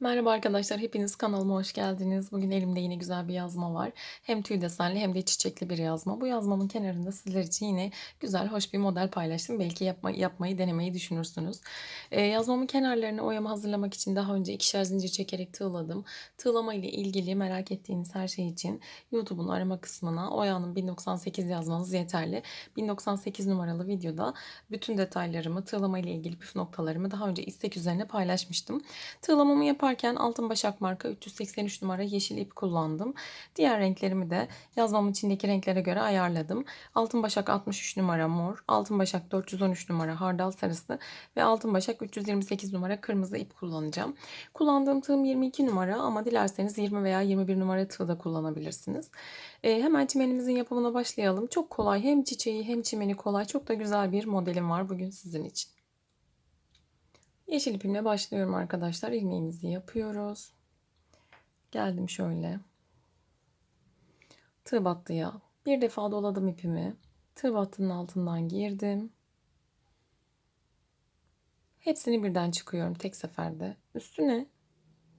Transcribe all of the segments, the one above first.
Merhaba arkadaşlar, hepiniz kanalıma hoş geldiniz. Bugün elimde yine güzel bir yazma var. Hem tüy desenli hem de çiçekli bir yazma. Bu yazmamın kenarında sizler için yine güzel, hoş bir model paylaştım. Belki yapma, yapmayı, denemeyi düşünürsünüz. Ee, yazmamın kenarlarını oyama hazırlamak için daha önce ikişer zincir çekerek tığladım. Tığlama ile ilgili merak ettiğiniz her şey için YouTube'un arama kısmına Oya'nın 1098 yazmanız yeterli. 1098 numaralı videoda bütün detaylarımı, tığlama ile ilgili püf noktalarımı daha önce istek üzerine paylaşmıştım. Tığlamamı yaparken altın başak marka 383 numara yeşil ip kullandım. Diğer renklerimi de yazmamın içindeki renklere göre ayarladım. Altın başak 63 numara mor, altın başak 413 numara hardal sarısı ve altın başak 328 numara kırmızı ip kullanacağım. Kullandığım tığım 22 numara ama dilerseniz 20 veya 21 numara tığ da kullanabilirsiniz. E, hemen çimenimizin yapımına başlayalım. Çok kolay hem çiçeği hem çimeni kolay. Çok da güzel bir modelim var bugün sizin için. Yeşil ipimle başlıyorum arkadaşlar. İlmeğimizi yapıyoruz. Geldim şöyle. Tığ battıya. Bir defa doladım ipimi. Tığ battının altından girdim. Hepsini birden çıkıyorum tek seferde. Üstüne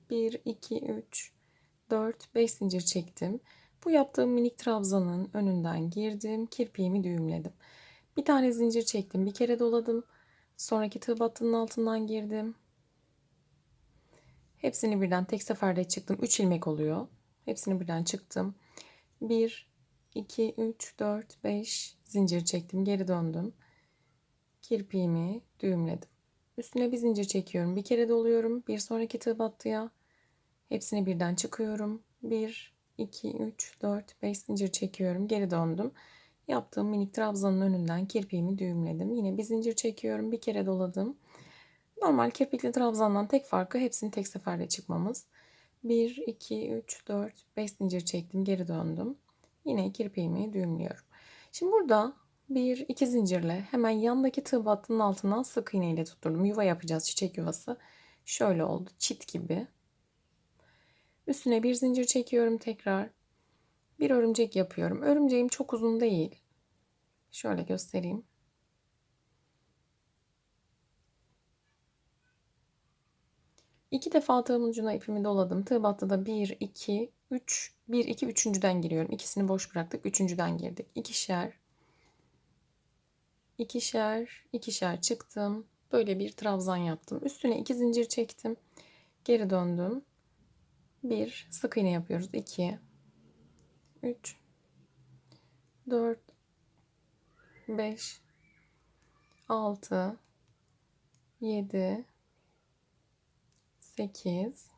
1, 2, 3, 4, 5 zincir çektim. Bu yaptığım minik trabzanın önünden girdim. Kirpiğimi düğümledim. Bir tane zincir çektim. Bir kere doladım. Sonraki tığ battının altından girdim. Hepsini birden tek seferde çıktım. 3 ilmek oluyor. Hepsini birden çıktım. 1, 2, 3, 4, 5 zincir çektim. Geri döndüm. Kirpiğimi düğümledim. Üstüne bir zincir çekiyorum. Bir kere doluyorum. Bir sonraki tığ battıya. Hepsini birden çıkıyorum. 1, 2, 3, 4, 5 zincir çekiyorum. Geri döndüm. Yaptığım minik trabzanın önünden kirpiğimi düğümledim. Yine bir zincir çekiyorum. Bir kere doladım. Normal kirpikli trabzandan tek farkı hepsini tek seferde çıkmamız. 1, 2, 3, 4, 5 zincir çektim. Geri döndüm. Yine kirpiğimi düğümlüyorum. Şimdi burada bir iki zincirle hemen yandaki tığ battının altından sık iğne ile tutturdum. Yuva yapacağız çiçek yuvası. Şöyle oldu çit gibi. Üstüne bir zincir çekiyorum tekrar bir örümcek yapıyorum. Örümceğim çok uzun değil. Şöyle göstereyim. İki defa tığımın ucuna ipimi doladım. Tığ battıda 1, 2, 3, 1, 2, üçüncüden giriyorum. İkisini boş bıraktık. Üçüncüden girdik. İkişer, ikişer, ikişer çıktım. Böyle bir trabzan yaptım. Üstüne iki zincir çektim. Geri döndüm. Bir sık iğne yapıyoruz. 2 3 4 5 6 7 8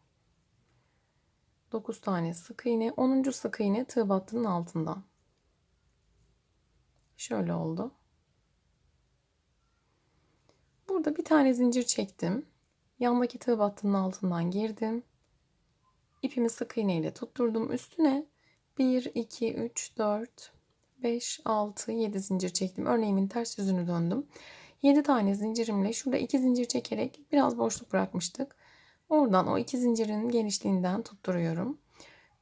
9 tane sık iğne. 10. sık iğne tığ battının altından. Şöyle oldu. Burada bir tane zincir çektim. Yandaki tığ battının altından girdim. İpimi sık iğne ile tutturdum. Üstüne 1, 2, 3, 4, 5, 6, 7 zincir çektim. Örneğimin ters yüzünü döndüm. 7 tane zincirimle şurada 2 zincir çekerek biraz boşluk bırakmıştık. Oradan o 2 zincirin genişliğinden tutturuyorum.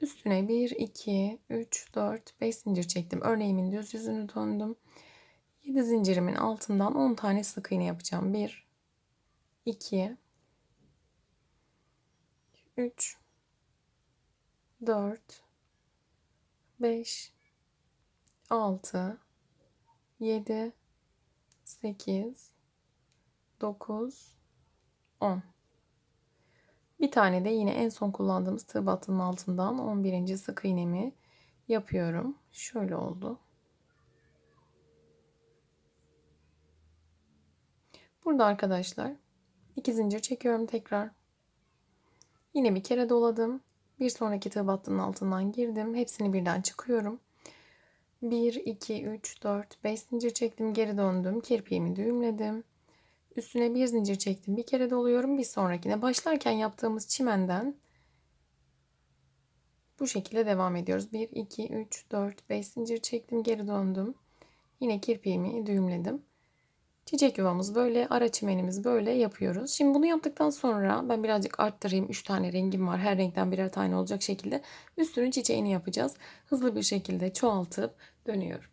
Üstüne 1, 2, 3, 4, 5 zincir çektim. Örneğimin düz yüzünü döndüm. 7 zincirimin altından 10 tane sık iğne yapacağım. 1, 2, 3, 4, 5 6 7 8 9 10 bir tane de yine en son kullandığımız tığ battının altından 11. sık iğnemi yapıyorum. Şöyle oldu. Burada arkadaşlar iki zincir çekiyorum tekrar. Yine bir kere doladım. Bir sonraki tığ battının altından girdim. Hepsini birden çıkıyorum. 1, 2, 3, 4, 5 zincir çektim. Geri döndüm. Kirpiğimi düğümledim. Üstüne bir zincir çektim. Bir kere doluyorum. Bir sonrakine başlarken yaptığımız çimenden bu şekilde devam ediyoruz. 1, 2, 3, 4, 5 zincir çektim. Geri döndüm. Yine kirpiğimi düğümledim. Çiçek yuvamız böyle, ara çimenimiz böyle yapıyoruz. Şimdi bunu yaptıktan sonra ben birazcık arttırayım. 3 tane rengim var. Her renkten birer tane olacak şekilde üstünün çiçeğini yapacağız. Hızlı bir şekilde çoğaltıp dönüyorum.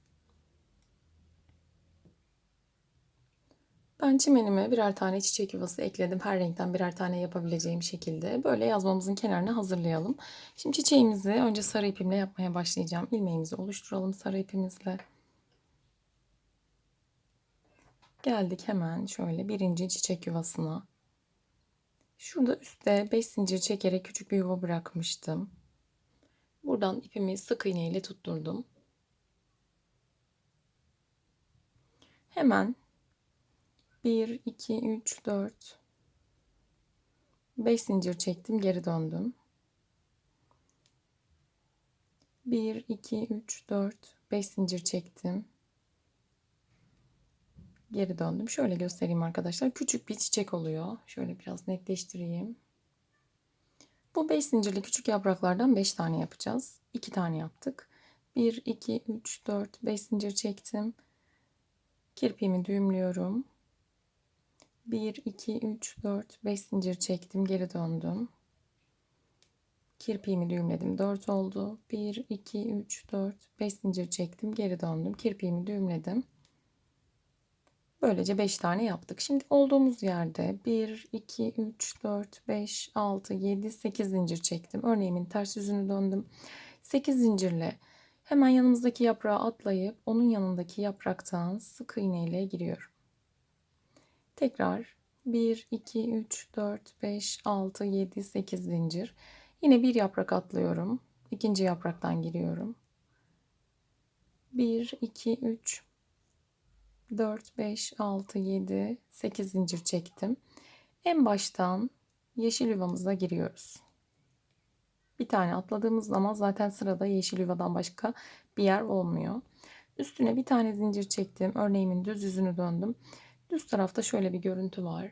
Ben çimenime birer tane çiçek yuvası ekledim. Her renkten birer tane yapabileceğim şekilde. Böyle yazmamızın kenarını hazırlayalım. Şimdi çiçeğimizi önce sarı ipimle yapmaya başlayacağım. İlmeğimizi oluşturalım sarı ipimizle. Geldik hemen şöyle birinci çiçek yuvasına. Şurada üstte 5 zincir çekerek küçük bir yuva bırakmıştım. Buradan ipimi sık iğne ile tutturdum. Hemen 1, 2, 3, 4, 5 zincir çektim, geri döndüm. 1, 2, 3, 4, 5 zincir çektim. Geri döndüm. Şöyle göstereyim arkadaşlar. Küçük bir çiçek oluyor. Şöyle biraz netleştireyim. Bu 5 zincirli küçük yapraklardan 5 tane yapacağız. 2 tane yaptık. 1, 2, 3, 4, 5 zincir çektim. Kirpiğimi düğümlüyorum. 1, 2, 3, 4, 5 zincir çektim. Geri döndüm. Kirpiğimi düğümledim. 4 oldu. 1, 2, 3, 4, 5 zincir çektim. Geri döndüm. Kirpiğimi düğümledim. Böylece 5 tane yaptık. Şimdi olduğumuz yerde 1, 2, 3, 4, 5, 6, 7, 8 zincir çektim. Örneğimin ters yüzünü döndüm. 8 zincirle hemen yanımızdaki yaprağı atlayıp onun yanındaki yapraktan sık iğne ile giriyorum. Tekrar 1, 2, 3, 4, 5, 6, 7, 8 zincir. Yine bir yaprak atlıyorum. İkinci yapraktan giriyorum. 1, 2, 3, 4, 5, 6, 7, 8 zincir çektim. En baştan yeşil yuvamıza giriyoruz. Bir tane atladığımız zaman zaten sırada yeşil yuvadan başka bir yer olmuyor. Üstüne bir tane zincir çektim. Örneğimin düz yüzünü döndüm. Düz tarafta şöyle bir görüntü var.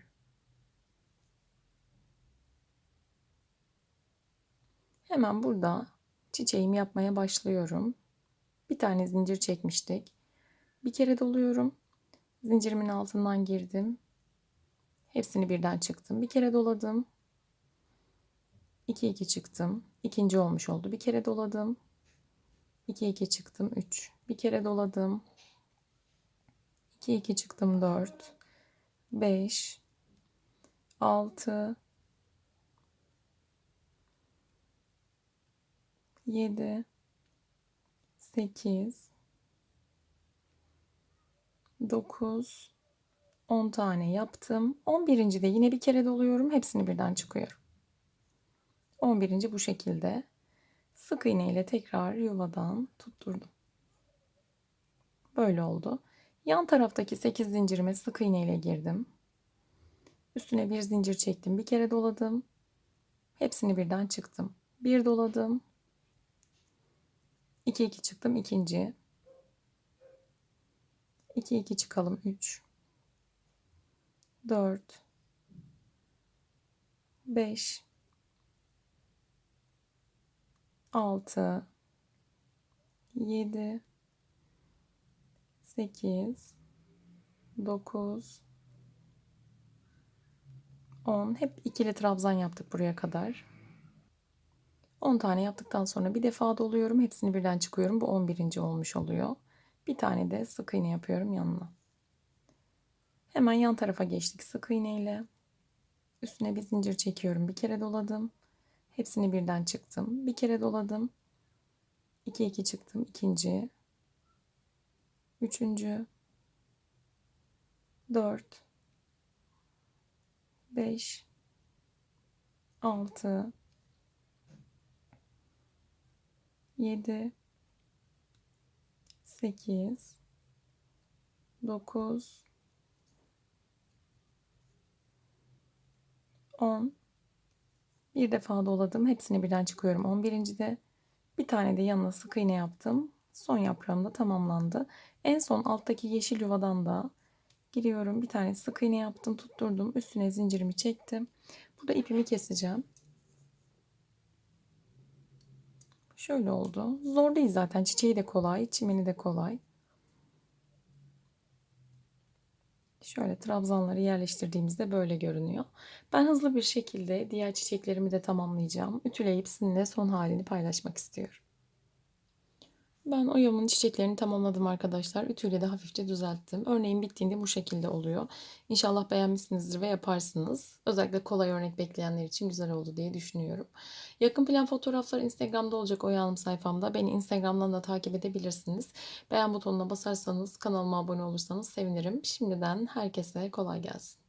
Hemen burada çiçeğimi yapmaya başlıyorum. Bir tane zincir çekmiştik. Bir kere doluyorum. Zincirimin altından girdim. Hepsini birden çıktım. Bir kere doladım. 2 2 çıktım. İkinci olmuş oldu. Bir kere doladım. 2 2 çıktım. 3. Bir kere doladım. 2 2 çıktım. 4 5 6 7 8 9 10 tane yaptım. 11. de yine bir kere doluyorum. Hepsini birden çıkıyorum. 11. bu şekilde sık iğne ile tekrar yuvadan tutturdum. Böyle oldu. Yan taraftaki 8 zincirime sık iğne ile girdim. Üstüne bir zincir çektim. Bir kere doladım. Hepsini birden çıktım. Bir doladım. 2 2 çıktım. ikinci. 2 2 çıkalım 3 4 5 6 7 8 9 10 hep ikili trabzan yaptık buraya kadar. 10 tane yaptıktan sonra bir defa doluyorum. Hepsini birden çıkıyorum. Bu 11. olmuş oluyor. Bir tane de sık iğne yapıyorum yanına. Hemen yan tarafa geçtik sık iğne ile. Üstüne bir zincir çekiyorum. Bir kere doladım. Hepsini birden çıktım. Bir kere doladım. 2 2 çıktım. ikinci. Üçüncü. Dört. Beş. Altı. Yedi. 8 9 10 bir defa doladım. Hepsini birden çıkıyorum. 11. de bir tane de yanına sık iğne yaptım. Son yaprağım da tamamlandı. En son alttaki yeşil yuvadan da giriyorum. Bir tane sık iğne yaptım, tutturdum. Üstüne zincirimi çektim. Burada ipimi keseceğim. Şöyle oldu. Zor değil zaten. Çiçeği de kolay, çimeni de kolay. Şöyle trabzanları yerleştirdiğimizde böyle görünüyor. Ben hızlı bir şekilde diğer çiçeklerimi de tamamlayacağım. Ütüleyip sizinle son halini paylaşmak istiyorum. Ben oyamın çiçeklerini tamamladım arkadaşlar. Ütüyle de hafifçe düzelttim. Örneğin bittiğinde bu şekilde oluyor. İnşallah beğenmişsinizdir ve yaparsınız. Özellikle kolay örnek bekleyenler için güzel oldu diye düşünüyorum. Yakın plan fotoğraflar Instagram'da olacak Oya Hanım sayfamda. Beni Instagram'dan da takip edebilirsiniz. Beğen butonuna basarsanız, kanalıma abone olursanız sevinirim. Şimdiden herkese kolay gelsin.